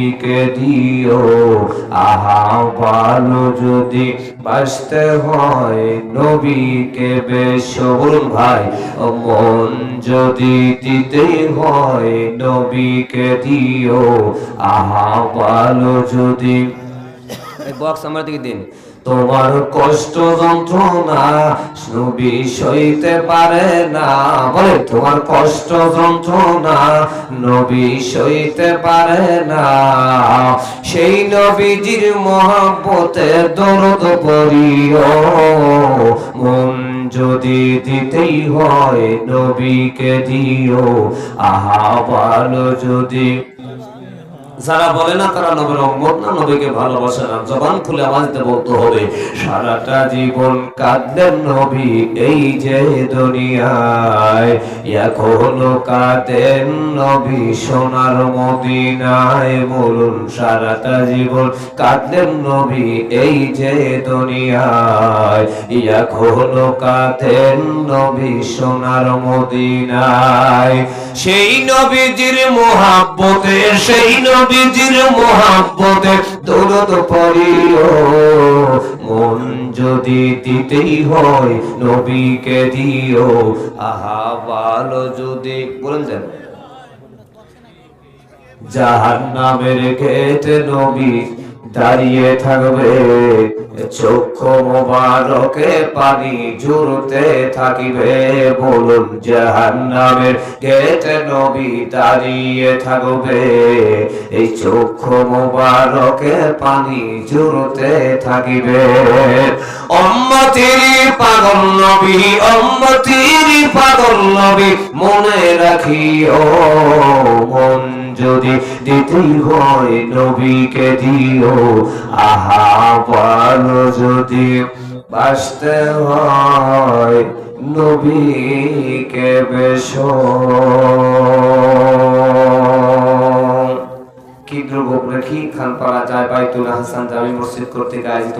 নবীকে দিও? আহা ভালো যদি বাঁচতে হয়, নবীকে বেশ। বলুন ভাই, মন যদি দিতে হয়, নবীকে দিও। আহা ভালো যদি বক্স আমার দিকে দিন। তোমার কষ্ট যন্ত্রণা নবী সইতে পারে না। বলে তোমার কষ্ট যন্ত্রণা নবী সইতে পারে না। সেই নবীজির মহাব্বতে দরদ পড়িও। মন যদি দিতেই হয় নবীকে দিও। আহা ভালো যদি যারা বলে না তারা নবীর উম্মত না, নবীকে ভালোবাসে না। জবান খুলে আওয়াজতে বলতে হবে, সারাটা জীবন কাঁদলেন নবী এই যে দুনিয়ায়, এখনও কাঁদেন নবী সোনার মদিনায়। বলুন, সারাটা জীবন কাঁদলেন নবী এই যে দুনিয়ায়, এখনও কাঁদেন নবী সোনার মদিনায়। সেই নবীজির মোহাব্বতে, সেই নবীজির মোহাব্বতে দৌলত পড়িও। মন যদি দিতেই হয় নবীকে দিও। আহা ভালো যদি বলেন যান। জাহান নামের গেট নবী দাঁড়িয়ে থাকবে। চক্ষু মোবারকে পানি জুড়তে থাকিবে। বলুন জাহান নামের গেট নবী দাঁড়িয়ে থাকবে। এই চক্ষু মোবারকে পানি জুড়তে থাকিবে। অম্মতির পাগল নবী, অম্মতির পাগল নবী, মনে রাখিও। যদি দিতেই হয় নবীকে দিও, আহা ভালো যদি বাঁচতে হয় নবীকে বেশ। কি দুর্গ কি খান পাড়া যায় বাইতুল হাসান জামি মসজিদ কর্তৃক আয়োজিত